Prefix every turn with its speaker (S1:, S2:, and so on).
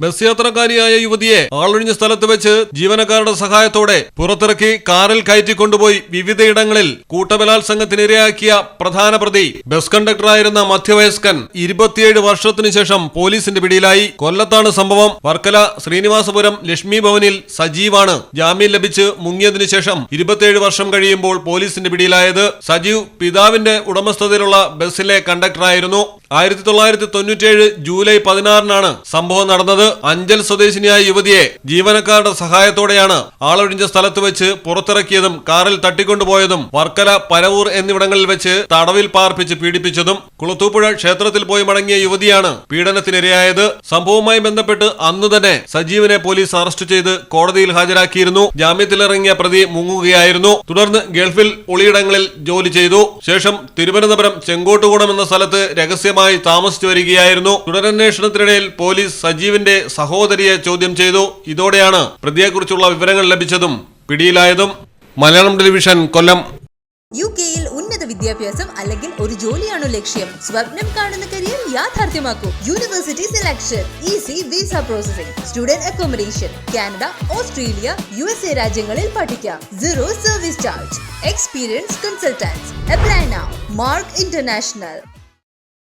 S1: Bus യാത്രക്കാരിയായ യുവതിയെ ആളൊഴിഞ്ഞ സ്ഥലത്ത് വെച്ച് ജീവനക്കാരുടെ സഹായത്തോടെ പുറത്തിറക്കി കാറിൽ കയറ്റി കയറ്റിക്കൊണ്ടുപോയി വിവിധയിടങ്ങളിൽ കൂട്ടബലാത്സംഗത്തിനിരയാക്കിയ പ്രധാന പ്രതി. ബസ് കണ്ടക്ടറായിരുന്ന മധ്യവയസ്കൻ ഇരുപത്തിയേഴ് വർഷത്തിനു ശേഷം പോലീസിന്റെ പിടിയിലായി. കൊല്ലത്താണ് സംഭവം. വർക്കല ശ്രീനിവാസപുരം ലക്ഷ്മി ഭവനിൽ സജീവാണ്. ജാമ്യം ലഭിച്ച് മുങ്ങിയതിനു ശേഷം ഇരുപത്തിയേഴ് വർഷം കഴിയുമ്പോൾ പോലീസിന്റെ പിടിയിലായത് സജീവ് പിതാവിന്റെ ഉടമസ്ഥതയിലുള്ള ബസ്സിലെ കണ്ടക്ടറായിരുന്നു. ആയിരത്തി തൊള്ളായിരത്തി തൊണ്ണൂറ്റിയേഴ് ജൂലൈ പതിനാറിനാണ് സംഭവം നടന്നത്. അഞ്ചൽ സ്വദേശിനിയായ യുവതിയെ ജീവനക്കാരുടെ സഹായത്തോടെയാണ് ആളൊഴിഞ്ഞ സ്ഥലത്ത് വെച്ച് പുറത്തിറക്കിയതും കാറിൽ തട്ടിക്കൊണ്ടുപോയതും വർക്കല പരവൂർ എന്നിവിടങ്ങളിൽ വെച്ച് തടവിൽ പാർപ്പിച്ച് പീഡിപ്പിച്ചതും കുളത്തൂപ്പുഴ ക്ഷേത്രത്തിൽ പോയി മടങ്ങിയ യുവതിയാണ് പീഡനത്തിനിരയായത്. സംഭവവുമായി ബന്ധപ്പെട്ട് അന്ന് തന്നെ സജീവനെ പോലീസ് അറസ്റ്റ് ചെയ്ത് കോടതിയിൽ ഹാജരാക്കിയിരുന്നു. ജാമ്യത്തിലിറങ്ങിയ പ്രതി മുങ്ങുകയായിരുന്നു. തുടർന്ന് ഗൾഫിൽ ഒളിയിടങ്ങളിൽ ജോലി ചെയ്തു. ശേഷം തിരുവനന്തപുരം ചെങ്കോട്ടുകൂടം എന്ന സ്ഥലത്ത് രഹസ്യമായി താമസിച്ചു വരികയായിരുന്നു. തുടരന്വേഷണത്തിനിടയിൽ പോലീസ് സജീവിന്റെ സഹോദരിയെ ചോദ്യം ചെയ്തു. ഇതോടെയാണ് പ്രതിയെക്കുറിച്ചുള്ള വിവരങ്ങൾ ലഭിച്ചതും പിടിയിലായതും. മലയാളം ടെലിവിഷൻ കൊല്ലം.
S2: യു കെയിൽ ഉന്നത വിദ്യാഭ്യാസം അല്ലെങ്കിൽ ഒരു ജോലിയാണോ ലക്ഷ്യം? സ്വപ്നം കാണുന്ന career യാഥാർത്ഥ്യമാക്കൂ. University selection easy visa processing student accommodation Canada Australia U S A രാജ്യങ്ങളിൽ പഠിക്കാം. Zero service charge experience consultants apply now Mark International